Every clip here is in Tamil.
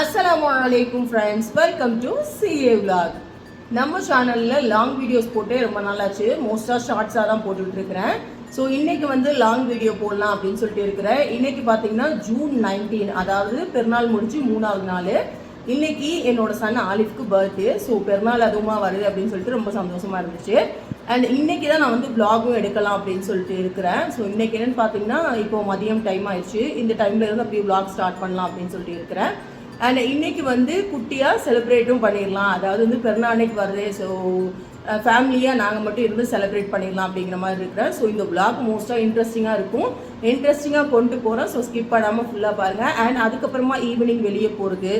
அஸ்லாம் அலைக்கும் friends welcome to CA vlog. நம்ம சேனலில் லாங் வீடியோஸ் போட்டே ரொம்ப நாளாச்சு. மோஸ்ட்டாக ஷார்ட்ஸாக தான் போட்டுட்ருக்கிறேன் ஸோ இன்றைக்கி வந்து லாங் வீடியோ போடலாம் அப்படின்னு சொல்லிட்டு இருக்கிறேன். இன்னைக்கு பார்த்தீங்கன்னா ஜூன் நைன்டீன் அதாவது பெருநாள் முடிஞ்சு மூணாவது நாள். இன்றைக்கி என்னோட சன் ஆலிஃப்க்கு பர்த்டே ஸோ பெருநாள் அதுவுமா வருது அப்படின்னு சொல்லிட்டு ரொம்ப சந்தோஷமாக இருந்துச்சு. அண்ட் இன்றைக்கி தான் நான் வந்து ப்ளாகும் எடுக்கலாம் அப்படின்னு சொல்லிட்டு இருக்கிறேன். ஸோ இன்றைக்கி என்னன்னு பார்த்தீங்கன்னா இப்போ மதியம் டைம் ஆயிடுச்சு. இந்த டைமில் இருந்து அப்படியே vlog ஸ்டார்ட் பண்ணலாம் அப்படின்னு சொல்லிட்டு இருக்கிறேன். அண்ட் இன்னைக்கு வந்து குட்டியாக செலிப்ரேட்டும் பண்ணிடலாம் அதாவது வந்து பிறநாளைக்கு வருது ஸோ ஃபேமிலியாக நாங்கள் மட்டும் இருந்து செலிப்ரேட் பண்ணிடலாம் அப்படிங்கிற மாதிரி இருக்கிறேன் ஸோ இந்த vlog மோஸ்ட்டாக இன்ட்ரெஸ்டிங்காக இருக்கும். இன்ட்ரெஸ்டிங்காக கொண்டு போகிறோம் ஸோ ஸ்கிப் பண்ணாமல் ஃபுல்லாக பாருங்கள் அண்ட் அதுக்கப்புறமா ஈவினிங் வெளியே போகிறது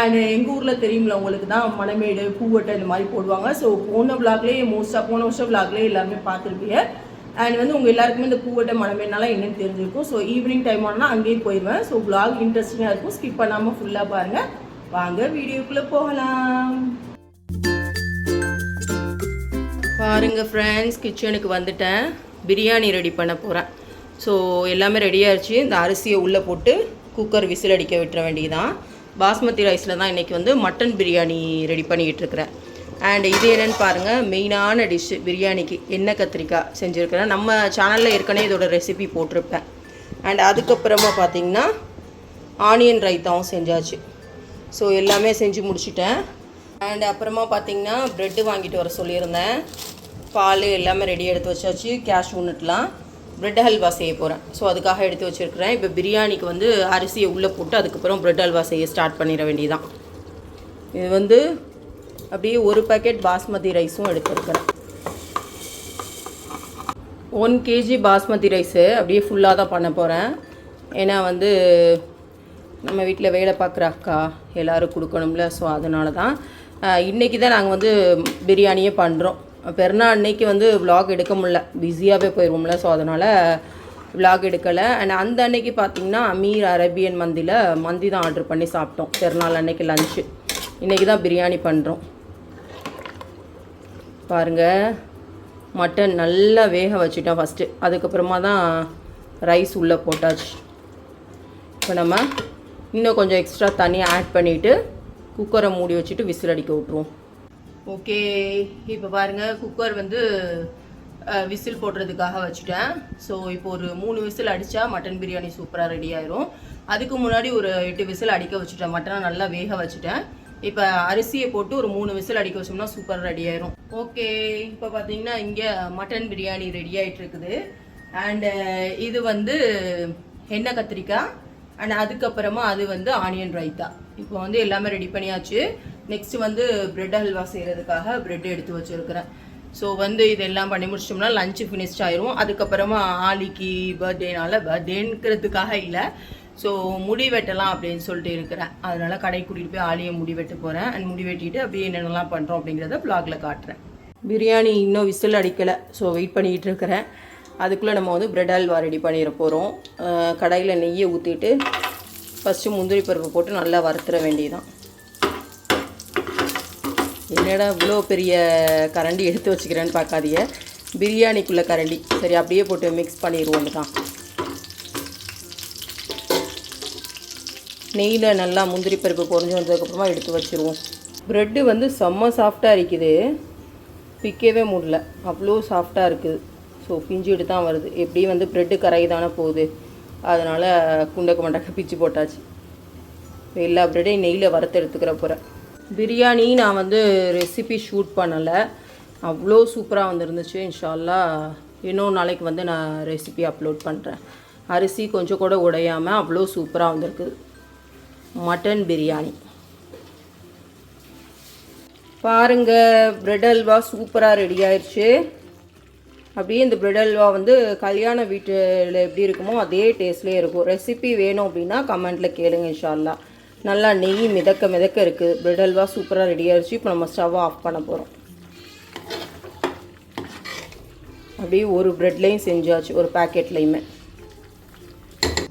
அண்ட் எங்கள் ஊரில் தெரியும்ல உங்களுக்கு தான் மணமேடு பூவட்டை இந்த மாதிரி போடுவாங்க. ஸோ போன விளாக்லேயே மோஸ்ட்டாக போன வருஷம் விளாக்லேயே எல்லாருமே பார்த்துருப்பீங்க. அண்ட் வந்து உங்கள் எல்லாருக்குமே இந்த பூவட்ட மணமேடுனால என்னென்னு தெரிஞ்சிருக்கும். ஸோ ஈவினிங் டைம் ஆனால் அங்கேயே போயிடுவேன் ஸோ vlog இன்ட்ரெஸ்டிங்காக இருக்கும். ஸ்கிப் பண்ணாமல் ஃபுல்லாக பாருங்கள் வாங்க வீடியோக்குள்ளே போகலாம். பாருங்கள் ஃப்ரெண்ட்ஸ் கிச்சனுக்கு வந்துட்டேன். பிரியாணி ரெடி பண்ண போகிறேன் ஸோ எல்லாமே ரெடியாகிடுச்சு இந்த அரிசியை உள்ளே போட்டு குக்கர் விசில் அடிக்க விட்டுற வேண்டியதான் பாஸ்மதி ரைஸில் தான் இன்றைக்கி வந்து மட்டன் பிரியாணி ரெடி பண்ணிக்கிட்டு இருக்கிறேன். அண்ட் இது என்னென்னு பாருங்கள் மெயினான டிஷ்ஷு பிரியாணிக்கு எண்ணெய் கத்திரிக்காய் செஞ்சுருக்கிறேன். நம்ம சேனலில் ஏற்கனவே இதோட ரெசிபி போட்டிருப்பேன். அண்ட் அதுக்கப்புறமா பார்த்தீங்கன்னா ஆனியன் ரைத்தாவும் செஞ்சாச்சு. ஸோ எல்லாமே செஞ்சு முடிச்சிட்டேன். அண்ட் அப்புறமா பார்த்தீங்கன்னா ப்ரெட்டு வாங்கிட்டு வர சொல்லியிருந்தேன். பால் எல்லாமே ரெடி எடுத்து வச்சாச்சு. கேஷ் நட்லாம் ப்ரெட் ஹல்வா செய்ய போகிறேன் ஸோ அதுக்காக எடுத்து வச்சுருக்கிறேன். இப்போ பிரியாணிக்கு வந்து அரிசியை உள்ளே போட்டு அதுக்கப்புறம் ப்ரெட் ஹல்வா செய்ய ஸ்டார்ட் பண்ணிட வேண்டியதான் இது வந்து அப்படியே ஒரு பேக்கெட் பாஸ்மதி ரைஸும் எடுத்துருக்கிறேன். ஒன் கேஜி பாஸ்மதி ரைஸு அப்படியே ஃபுல்லாக தான் பண்ண போகிறேன் ஏன்னா வந்து நம்ம வீட்டில் வேலை பார்க்குற அக்கா எல்லோரும் கொடுக்கணும்ல ஸோ அதனால தான் இன்றைக்கி தான் நாங்கள் வந்து பிரியாணியே பண்ணுறோம் பெருநாள் அன்னைக்கு வந்து விலாக் எடுக்க முடில பிஸியாகவே போயிடுவோம்ல ஸோ அதனால் விலாக் எடுக்கலை. அண்ட் அந்த அன்னைக்கு பார்த்தீங்கன்னா அமீர் அரேபியன் மந்தியில் மந்தி தான் ஆர்டர் பண்ணி சாப்பிட்டோம். பெருநாள் அன்னைக்கு லஞ்சு இன்றைக்கி தான் பிரியாணி பண்ணுறோம் பாருங்கள் மட்டன் நல்லா வேக வச்சுட்டேன் ஃபஸ்ட்டு அதுக்கப்புறமா தான் ரைஸ் உள்ளே போட்டாச்சு. இப்போ நம்ம இன்னும் கொஞ்சம் எக்ஸ்ட்ரா தண்ணி ஆட் பண்ணிவிட்டு குக்கரை மூடி வச்சுட்டு விசில் அடிக்க விட்ருவோம் ஓகே இப்போ பாருங்கள் குக்கர் வந்து விசில் போடுறதுக்காக வச்சுட்டேன். ஸோ இப்போ ஒரு மூணு விசில் அடித்தா மட்டன் பிரியாணி சூப்பராக ரெடி ஆயிரும். அதுக்கு முன்னாடி ஒரு எட்டு விசில் அடிக்க வச்சுட்டேன். மட்டனை நல்லா வேக வச்சுட்டேன். இப்போ அரிசியை போட்டு ஒரு மூணு விசில் அடிக்க வச்சோம்னா சூப்பர் ரெடி ஆயிரும். ஓகே இப்போ பார்த்தீங்கன்னா இங்கே மட்டன் பிரியாணி ரெடி ஆகிட்டு இருக்குது அண்டு இது வந்து எண்ணெய் கத்திரிக்காய் அண்ட் அதுக்கப்புறமா அது வந்து ஆனியன் ரைத்தா இப்போ வந்து எல்லாமே ரெடி பண்ணியாச்சு. நெக்ஸ்ட் வந்து பிரெட் ஹல்வா செய்கிறதுக்காக பிரெட் எடுத்து வச்சுருக்கிறேன். ஸோ வந்து இதெல்லாம் பண்ணி முடிச்சிட்டோம்னா லஞ்சு ஃபினிஷ்ட் ஆயிரும். அதுக்கப்புறமா ஆலிக்கு பர்த்டேனால பர்த்டேங்கிறதுக்காக இல்லை. ஸோ முடி வெட்டலாம் அப்படின்னு சொல்லிட்டு இருக்கிறேன். அதனால கடை கூட்டிகிட்டு போய் ஆலியை முடி வெட்ட போகிறேன் அண்ட் முடி வெட்டிட்டு அப்படியே என்னென்னலாம் பண்ணுறோம் அப்படிங்கிறத vlogல காட்டுறேன். பிரியாணி இன்னும் விசில் அடிக்கலை. ஸோ வெயிட் பண்ணிக்கிட்டு இருக்கிறேன். அதுக்குள்ளே நம்ம வந்து பிரெட் அல்வா ரெடி பண்ணிட போகிறோம் கடையில் நெய்யை ஊற்றிட்டு ஃபஸ்ட்டு முந்திரி பருப்பு போட்டு நல்லா வறுத்துற வேண்டியதுதான். என்னடா இவ்வளோ பெரிய கரண்டி எடுத்து வச்சுக்கிறேன்னு பார்க்காதீங்க. பிரியாணிக்குள்ளே கரண்டி. சரி அப்படியே போட்டு மிக்ஸ் பண்ணிடுவோம் தான் நெய்யில் நல்லா முந்திரி பருப்பு பொறிஞ்சு வந்ததுக்கப்புறமா எடுத்து வச்சுருவோம். ப்ரெட்டு வந்து செம்ம சாஃப்டாக இருக்குது. பிக்கவே முடியல. அவ்வளோ சாஃப்டாக இருக்குது. ஸோ பிஞ்சுட்டு தான் வருது. எப்படியும் வந்து ப்ரெட்டு கரை தானே போகுது. அதனால் குண்டக்க மண்டக்க பிச்சு போட்டாச்சு. எல்லா ப்ரெட்டையும் நெய்யில் வறுத்து எடுத்துக்கிற போகிறேன் பிரியாணி நான் வந்து ரெசிபி ஷூட் பண்ணலை. அவ்வளோ சூப்பராக வந்துருந்துச்சு. இன்ஷால்லா இன்னொரு நாளைக்கு வந்து நான் ரெசிபி அப்லோட் பண்ணுறேன் அரிசி கொஞ்சம் கூட உடையாமல் அவ்வளோ சூப்பராக வந்திருக்குது மட்டன் பிரியாணி. பாருங்க பிரெட் அல்வா சூப்பராக ரெடி ஆயிடுச்சு அப்படியே இந்த பிரெட் அல்வா வந்து கல்யாண வீட்டில் எப்படி இருக்குமோ அதே டேஸ்ட்லேயே இருக்கும். ரெசிபி வேணும் அப்படின்னா கமெண்ட்டில் கேளுங்க இன்ஷால்லா நல்லா நெய் மிதக்க மிதக்க இருக்குது பிரெட் அல்வா சூப்பராக ரெடி ஆயிடுச்சு இப்போ நம்ம ஸ்டவ் ஆஃப் பண்ண போகிறோம் அப்படியே ஒரு ப்ரெட்லேயும் செஞ்சாச்சு ஒரு பேக்கெட்லேயுமே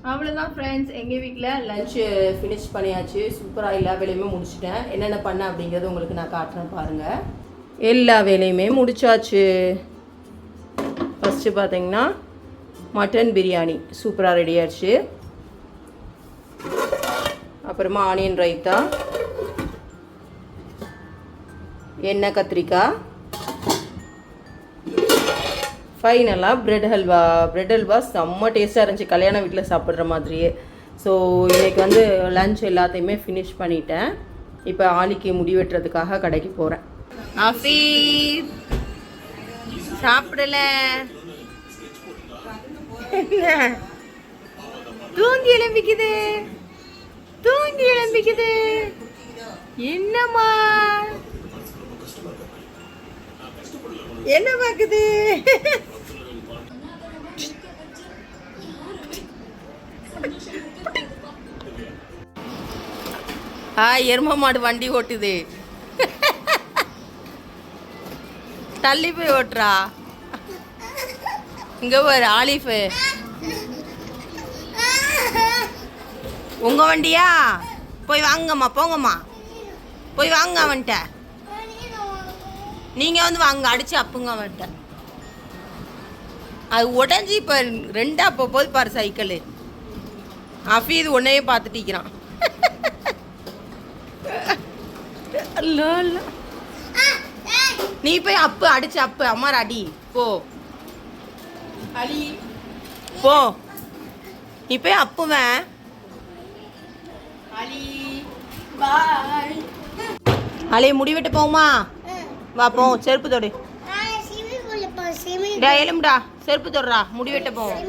அவ்வளோதான் ஃப்ரெண்ட்ஸ் எங்கள் வீட்டில் லஞ்சு ஃபினிஷ் பண்ணியாச்சு. சூப்பராக எல்லா வேலையுமே முடிச்சிட்டேன். என்னென்ன பண்ணேன் அப்படிங்கிறது உங்களுக்கு நான் காட்டுறேன் பாருங்கள் எல்லா வேலையுமே முடிச்சாச்சு. ஃபஸ்ட்டு பார்த்தீங்கன்னா மட்டன் பிரியாணி. சூப்பராக ரெடி ஆயிடுச்சு. அப்புறமா ஆனியன் ரைத்தா. எண்ணெய் கத்திரிக்காய். ஃபைனலாக பிரெட் ஹல்வா பிரெட் ஹல்வா செம்ம டேஸ்ட்டாக இருந்துச்சு. கல்யாண வீட்டில் சாப்பிட்ற மாதிரியே. ஸோ இன்றைக்கி வந்து லஞ்ச் எல்லாத்தையுமே ஃபினிஷ் பண்ணிட்டேன். இப்போ ஆலிக்கு முடி வெட்டுறதுக்காக கடைக்கு போகிறேன் ஆஃபி சாப்பிடல. தூங்கி எழும்பிக்குது. தூங்கி எழும்பிக்குது. என்னம்மா? என்ன பார்க்குது? ஆ எரும மாடு வண்டி ஓட்டுது. தள்ளி போய் ஓட்டுறா. இங்க ஒரு ஆலிஃபு. உங்க வண்டியா? போய் வாங்கம்மா போங்கம்மா. போய் வாங்க அவன்கிட்ட. நீங்க வந்து வாங்க அடிச்சு அப்புங்க அவன்கிட்ட. அது உடஞ்சி இப்போ ரெண்டா போகுது பாரு சைக்கிள். அஃபீது உன்னையே பார்த்துட்டிக்கிறான் நீ போய் அப்பு அடிச்சு அப்பு. அம்மா அடி. போ. அடி போ. நீ போய் அப்புவேன் அலி. பாய். அலே முடி வெட்ட போகுமா வா போ. செருப்பு தொடு. டா எலும்புடா. செருப்பு தொடுறா. முடி வெட்ட போவோம்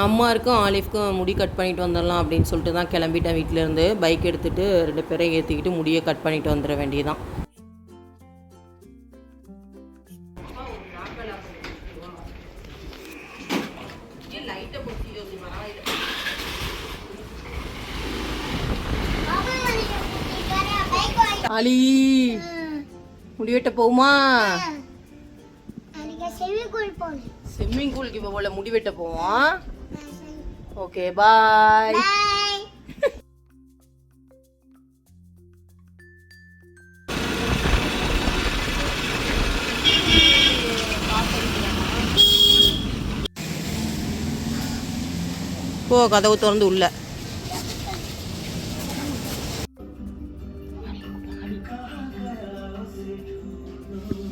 அம்மாருக்கும் ஆலிஃப்க்கும் முடி கட் பண்ணிட்டு வந்துடலாம் அப்படின்னு சொல்லிட்டு தான் கிளம்பிட்டேன் வீட்டில இருந்து பைக் எடுத்துட்டு ரெண்டு பேரையும் ஏற்றிக்கிட்டு முடியை கட் பண்ணிட்டு வந்துட வேண்டியதான் அலி முடி வெட்ட போகுமா? ஸ்விம்மிங் பூலுக்கு இப்போ போல முடி வெட்ட போவோம் ஓகே பாய் போ கதவு திறந்து உள்ள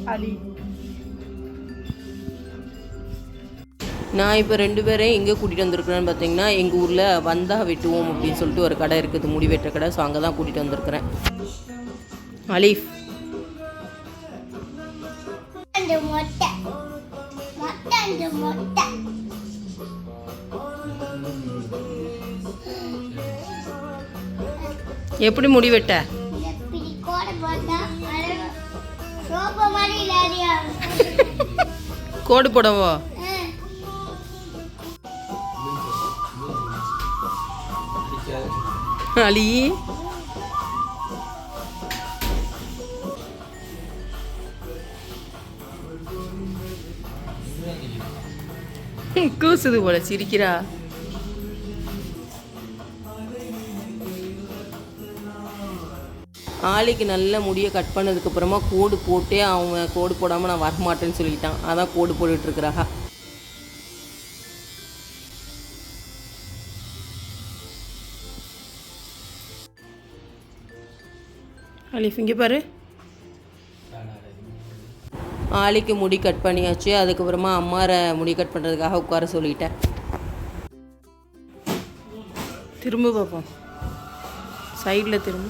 அலி நான் இப்போ ரெண்டு பேரையும் எங்கே கூட்டிகிட்டு வந்திருக்கிறேன்னு பார்த்தீங்கன்னா எங்கள் ஊரில் வந்தா வெட்டுவோம் அப்படின்னு சொல்லிட்டு ஒரு கடை இருக்குது முடி வெட்டுற கடை. ஸோ அங்கே தான் கூட்டிகிட்டு வந்திருக்கிறேன். அலீஃப். எப்படி முடி வெட்ட? கோடு போடவோ? அலி கூசுது போல சிரிக்கிறா. ஆலிக்கு நல்ல முடியை கட் பண்ணதுக்கு அப்புறமா கோடு போட்டே அவன் கோடு போடாமல் நான் வரமாட்டேன்னு சொல்லிட்டான். அதான் கோடு போட்டுட்டு அலிஃப் இங்கே பாரு. ஆலிக்கு முடி கட் பண்ணியாச்சு. அதுக்கப்புறமா அம்மாரை முடி கட் பண்ணுறதுக்காக உட்கார சொல்லிட்டேன். திரும்ப பார்ப்போம் சைடில் திரும்ப.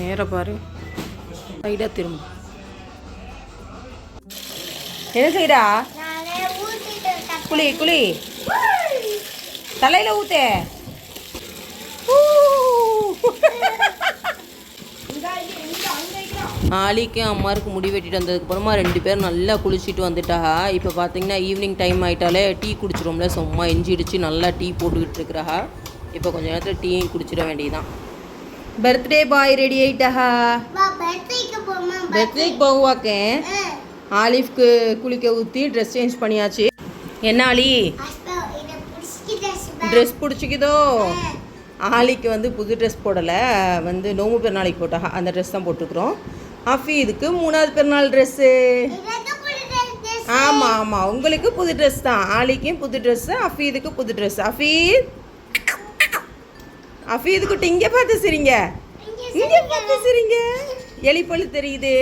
நேராக பாரு. சைடாக திரும்ப. என்ன டக்கு குளி குளி. தலையில் ஊத்தே. ஆலிக்கு அம்மாருக்கு முடி வெட்டிட்டு வந்ததுக்கு அப்புறமா ரெண்டு பேரும் நல்லா குளிச்சுட்டு வந்துட்டாஹா இப்போ பார்த்தீங்கன்னா ஈவினிங் டைம் ஆயிட்டாலே டீ குடிச்சிரும்ல சும்மா எஞ்சிடுச்சு நல்லா டீ போட்டுக்கிட்டு இருக்கிறாஹா இப்போ கொஞ்ச நேரத்தில் டீயும் குடிச்சிட வேண்டியதான் பர்த்டே பாய் ரெடி ஆயிட்டாஹா? பர்த்டேக்கு போவாக்கே ஆலிஃப்க்கு குளிக்க ஊற்றி ட்ரெஸ் சேஞ்ச் பண்ணியாச்சு. என்ன ஆலி? ட்ரெஸ் பிடிச்சிக்குதோ? ஆலிக்கு வந்து புது ட்ரெஸ் போடலை. வந்து நோம்பு பெருநாளைக்கு போட்டா அந்த ட்ரெஸ் தான் போட்டுக்கிறோம் இதுக்கு மூணாவது பெருநாள் ட்ரெஸ்ஸு ஆமாம் ஆமாம் உங்களுக்கு புது ட்ரெஸ் தான். ஆலிக்கும் புது ட்ரெஸ்ஸு அஃபீதுக்கு புது ட்ரெஸ் அஃபீத் அஃபீது குட்டி இங்கே பார்த்து சிரிங்க. இங்கே பார்த்து சிரிங்க. எலிப்பல்லு தெரியுது.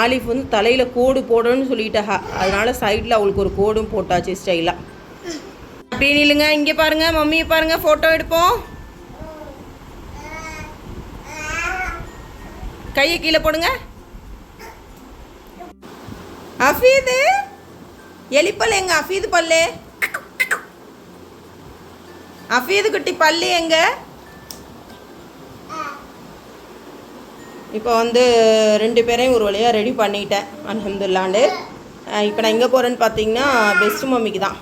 ஆலிஃப் வந்து தலையில் கோடு போடணும்னு சொல்லிட்டாஹா அதனால சைடில் அவளுக்கு ஒரு கோடும் போட்டாச்சு ஸ்டைலாக அப்படியே நில்லுங்க. இங்கே பாருங்க. மம்மியை பாருங்க. ஃபோட்டோ எடுப்போம். கையை கீழே போடுங்க. அஃபீது எலிப்பல் எங்க? அஃபீது பல்லு. அஃபீது குட்டி பல்லு எங்க? இப்போ வந்து ரெண்டு பேரையும் ஒரு வழியாக ரெடி பண்ணிட்டேன் அலமதுல்லாண்டு இப்போ நான் எங்கே போகிறேன்னு பார்த்தீங்கன்னா பெஸ்ட் மம்மிக்கு தான்.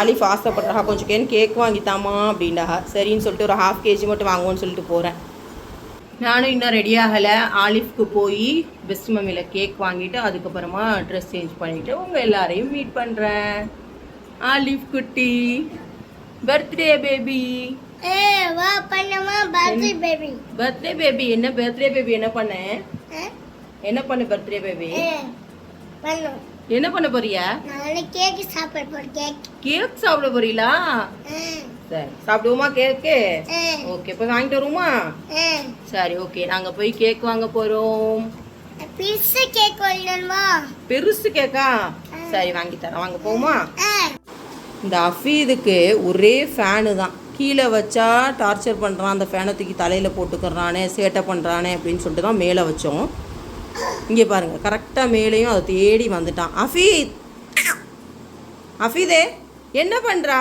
ஆலிஃப் ஆசைப்படுறா கொஞ்சம் கேன் கேக் வாங்கித்தாமா அப்படின்டா சரின்னு சொல்லிட்டு ஒரு ஹாஃப் கேஜி மட்டும் வாங்குவோன்னு சொல்லிட்டு போகிறேன் நானும் இன்னும் ரெடி ஆகலை. ஆலிஃப்க்கு போய் பெஸ்ட் மம்மியில் கேக் வாங்கிட்டு அதுக்கப்புறமா ட்ரெஸ் சேஞ்ச் பண்ணிவிட்டு உங்கள் எல்லாரையும் மீட் பண்ணுறேன் ஆலிஃப் குட்டி பர்த்டே பேபி ஏ வா பண்ணமா பர்த்டே பேபி பர்த்டே பேபி என்ன பர்த்டே பேபி என்ன பண்ண? என்ன பண்ண பர்த்டே பேபி என்ன பண்ண போறியா? கேக் சாப்பிட போறீங்களா? சரி. சாப்பிடுவோமா கேக்கு ஓகே போய் வாங்கிட்டு வருவோமா? சரி ஓகே நாங்க போய் கேக் வாங்க போறோம். பிஸ்ஸு கேக் வாங்கணுமா பெருசு கேக்கா சரி வாங்கி தரேன். வாங்க போவோமா? ஏ இந்த அஃபீதுக்கு ஒரே ஃபேனு தான். கீழே வச்சா டார்ச்சர் பண்ணுறான் அந்த ஃபேனை தூக்கி தலையில் போட்டுக்கிறானே சேட்டை பண்ணுறானே அப்படின்னு சொல்லிட்டு தான் மேலே வச்சோம். இங்கே பாருங்கள் கரெக்டாக மேலேயும் அதை தேடி வந்துட்டான். அஃபீத் அஃபீதே என்ன பண்ணுறா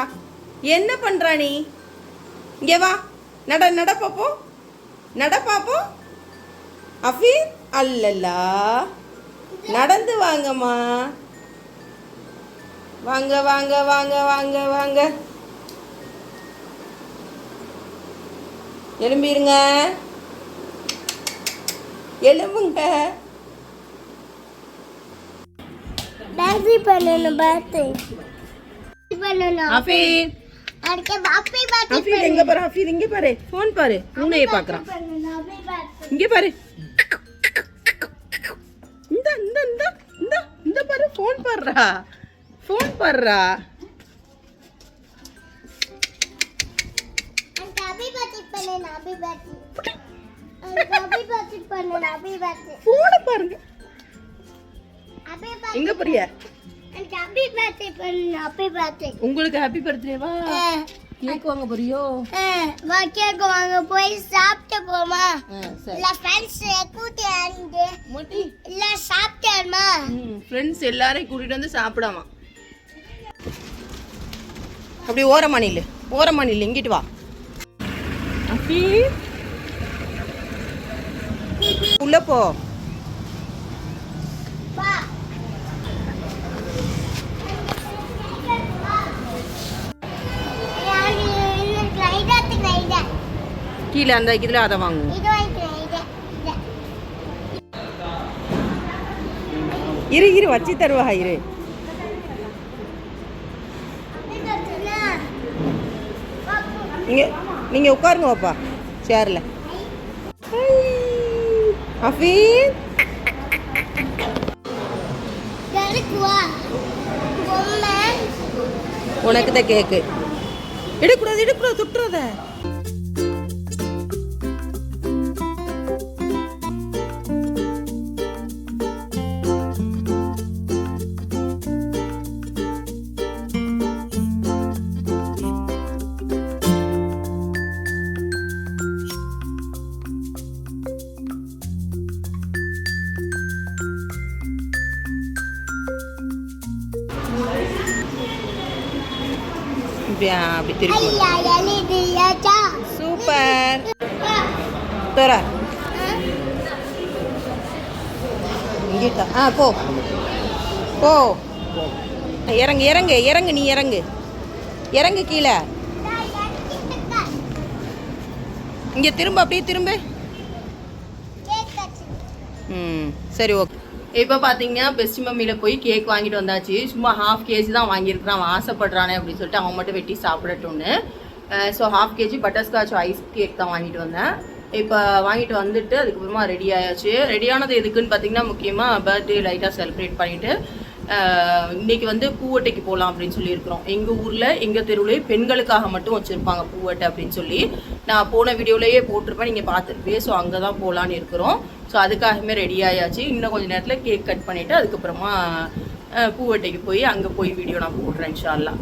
என்ன பண்ணுறா நீ? இங்கே வா. நட நட பாப்போம் நட பாப்போம் அஃபீத் அல்லல்லா. நடந்து வாங்கம்மா. வாங்க வாங்க வாங்க வாங்க வாங்க. எலும்பிருங்க எலும்புங்க பண்ணணும் பர்த்டே பண்ணணும் அஃபீத் எங்க பாரு அஃபீத் இங்க பாரு. ஃபோன் பாரு. உன்னையே பர்த்டே இங்க பாரு. இந்த இந்த இந்த இந்த இந்த பாரு ஃபோன் பாருடா ஃபோன் பாருடா ஃபோனை பாருங்க. எங்க போறிய? எனக்கு ஹாப்பி பர்த்டே பண்ணணும் ஹாப்பி பர்த்டே உங்களுக்கு ஹாப்பி பர்த்டேவா கேக் வாங்க போறியோ? வா கேக் வாங்க போய் சாப்பிட்டு போமா இல்ல ஃப்ரெண்ட்ஸ் கூட்டி வந்து மோட்டி. இல்ல சாப்பிட்டேமா ஃப்ரெண்ட்ஸ் எல்லாரையும் கூட்டிட்டு வந்து சாப்பிடாமா அப்படி ஓரமானில் ஓரமானில் இங்கிட்டு வா. அஃபி உள்ள போ. வா. கீழே அந்த இதில் அதை வாங்குவோம். இரு இரு வச்சு தருவா இரு இது வச்சுனா. வா, போ. நீங்க நீங்க உட்காருங்க பாப்பா சேர்ல. பொம்மை. உனக்கு தான் கேக்கு எடுக்கூடாது எடுக்கூடாது துட்டுறத அப்படி திருப்பி. சூப்பர். தோற ஆ? இங்கிட்ட ஆ போ போ இறங்கு இறங்கு இறங்கு நீ இறங்கு இறங்கு கீழே. இங்கே திரும்ப அப்படியே திரும்ப. ம் சரி ஓகே இப்போ பார்த்தீங்கன்னா பெஸ்ட் மம்மியில் போய் கேக் வாங்கிட்டு வந்தாச்சு. சும்மா ஹாஃப் கேஜி தான் வாங்கியிருக்கிறான் அவன் ஆசைப்படுறானே அப்படின்னு சொல்லிட்டு அவன் மட்டும் வெட்டி சாப்பிடட்டும்னு. So half KG butterscotch ice cake தான் வாங்கிட்டு வந்தேன். இப்போ வாங்கிட்டு வந்துட்டு அதுக்கப்புறமா ரெடி ஆயாச்சு. ரெடியானது எதுக்குன்னு பார்த்தீங்கன்னா முக்கியமாக பர்த்டே லைட்டாக செலிப்ரேட் பண்ணிவிட்டு ஆஹ், இன்னைக்கு வந்து பூவட்டைக்கு போகலாம் அப்படின்னு சொல்லியிருக்கிறோம். எங்கள் ஊரில் எங்கள் தெருவுலேயே பெண்களுக்காக மட்டும் வச்சுருப்பாங்க பூவட்டை அப்படின்னு சொல்லி. நான் போன வீடியோலேயே போட்டிருப்பேன் நீங்கள் பார்த்துருப்பே ஸோ அங்கே தான் போகலான்னு இருக்கிறோம். ஸோ அதுக்காகவே ரெடி ஆயாச்சு. இன்னும் கொஞ்சம் நேரத்தில் கேக் கட் பண்ணிவிட்டு அதுக்கப்புறமா பூவட்டைக்கு போய் அங்கே போய் வீடியோ நான் போடுறேன் இன்ஷால்லா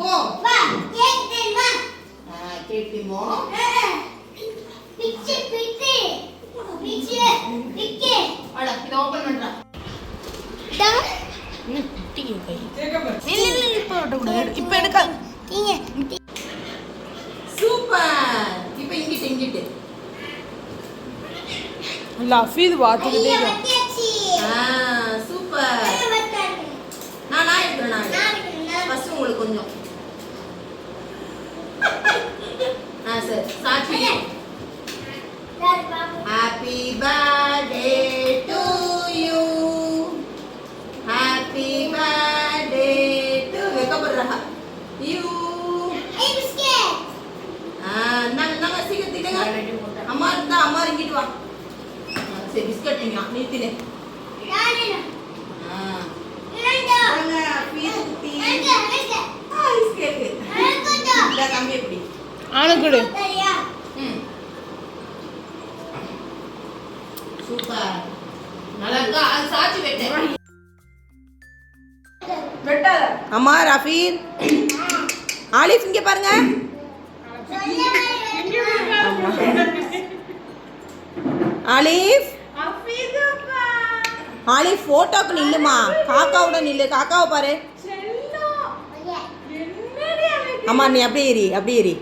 வா கேக் தெரியுமா கேட்குமோ பிச்சு பிச்சு. பிச்சு பிச்சு. இதை ஓப்பன் பண்ணுறேன் டா இப்போ எடுக்க. சூப்பர். இப்போ இங்கிட்டு இங்கிட்டு. லஃபீது பார்த்துக்கிட்டே ஐயா வட்டியாச்சி. ஆ சூப்பர். நான் நான் எடுக்கிறேன் நான் ஃபர்ஸ்ட் உங்களுக்கு கொஞ்சம். ஆ சார். சாட்சி. Happy birthday to you happy birthday to வெக்கப்படுறா you ஐ பிஸ்கட் ஆ நாங்க நாங்க சீக்கிரம் திட்டுங்க அம்மா இருந்தா அம்மா இங்கிட்டு வா ஆ, சரி பிஸ்கட் நீங்க நிறுத்தினே நானே ஆ இல்லடா வாங்க, பீஸ் குட்டி. அங்க அங்க ஆ, ஐஸ் கேக்கு. அங்கடா இந்தா தம்பி எப்படி? அணுக்குடு சரியா ம். சூப்பர். நல்லா இருக்கா? அது சாச்சி வெட்டு. வெட்டாத. அம்மா ரஃபீர் ஆலிஃப் இங்க பாருங்க. ஆலிஃப். ஆலிஃப் போட்டோக்கு நில்லுமா? காக்காவோட நில்லு. காக்காவை பாரு. அம்மா நீ அப்படியே ஏறி அப்படியே ஏறி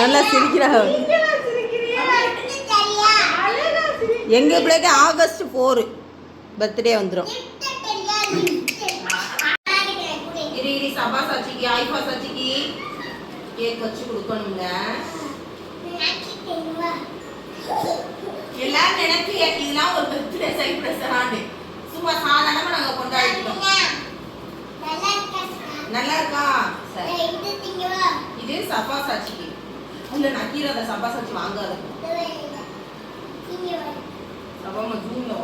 நல்லா சிரிக்கிறாங்க எங்க பிள்ளைக்கு ஆகஸ்ட் ஃபோரு பர்த்டே வந்துடும் இரு இரு சபா சாட்சிக்கு ஆயிஃபா சாட்சிக்கு கேக் வச்சு கொடுக்கணுங்க எல்லாரும் நினைச்சு இதெல்லாம் ஒரு பர்த்டே செலிப்ரேஷன் சும்மா சாதாரணமா நாங்க கொண்டாடிட்டோம் நல்லா இருக்கா சரி. இது சபா சாட்சிக்கு. இல்ல நக்கீர அந்த சபா சாட்சி வாங்காத. சபா ஜூன்ல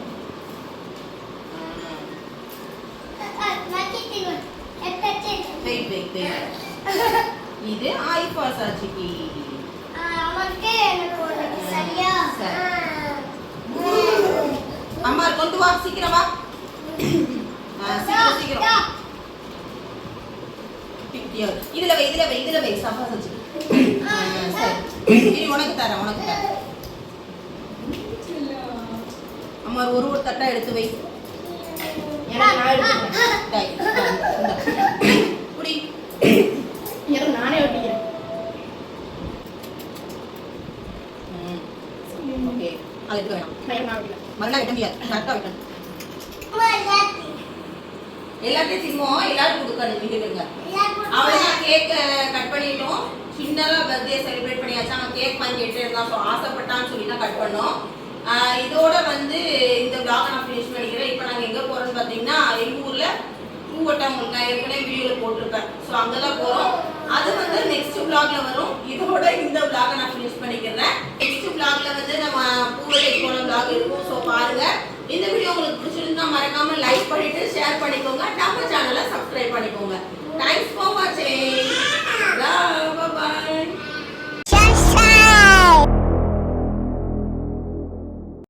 வெயிட் வெயிட் வெயிட் இது ஆயிஃபா சாட்சிக்கு. சரியா. அம்மா கொண்டு வா சீக்கிரம் வா. சீக்கிரம் சீக்கிரம். இதுல வை இதுல வை இதுல வை. ஆ, சரி. உனக்கு தரேன் உனக்கு தரேன். அம்மா ஒரு ஒரு தட்டா எடுத்து வை. நான் ஒட்டிக்கிறேன் ஓகே. அது எடுக்க வேணாம் மறுநாள் வெட்ட முடியாது கரெக்டாக வெட்டணும் எல்லாத்தையும். சிம்மம் எல்லாரும் கொடுக்கணும் வீட்டுக்குங்க அவ்வளோதான் கேக் கட் பண்ணிட்டோம். சின்னதாக பர்த்டே செலிப்ரேட் பண்ணியாச்சு. அவன் கேக் வாங்கி இருந்தான் ஸோ ஆசைப்பட்டான்னு சொல்லி தான் கட் பண்ணோம். இதோட வந்து இந்த vlog நான் ஃபினிஷ் பண்ணிக்கிறேன். இப்போ நாங்கள் எங்கே போகிறோம்னு பார்த்தீங்கன்னா எங்கள் ஊரில் பூவட்டம் நான் ஏற்கனவே வீடியோவில் போட்டிருப்பேன். ஸோ அங்கே தான் போகிறோம் அது வந்து நெக்ஸ்ட் விளாக்ல வரும். இதோட இந்த விளாக நான் ஃபினிஷ் பண்ணிக்கிறேன். நெக்ஸ்ட் விளாக்ல வந்து நம்ம பூவடை போன விளாக் இருக்கும். ஸோ பாருங்க. இந்த வீடியோ உங்களுக்கு பிடிச்சிருந்தா மறக்காம லைக் பண்ணிட்டு ஷேர் பண்ணிக்கோங்க. நம்ம சேனலை சப்ஸ்கிரைப் பண்ணிக்கோங்க. தேங்க்ஸ் ஃபார் வாட்சிங்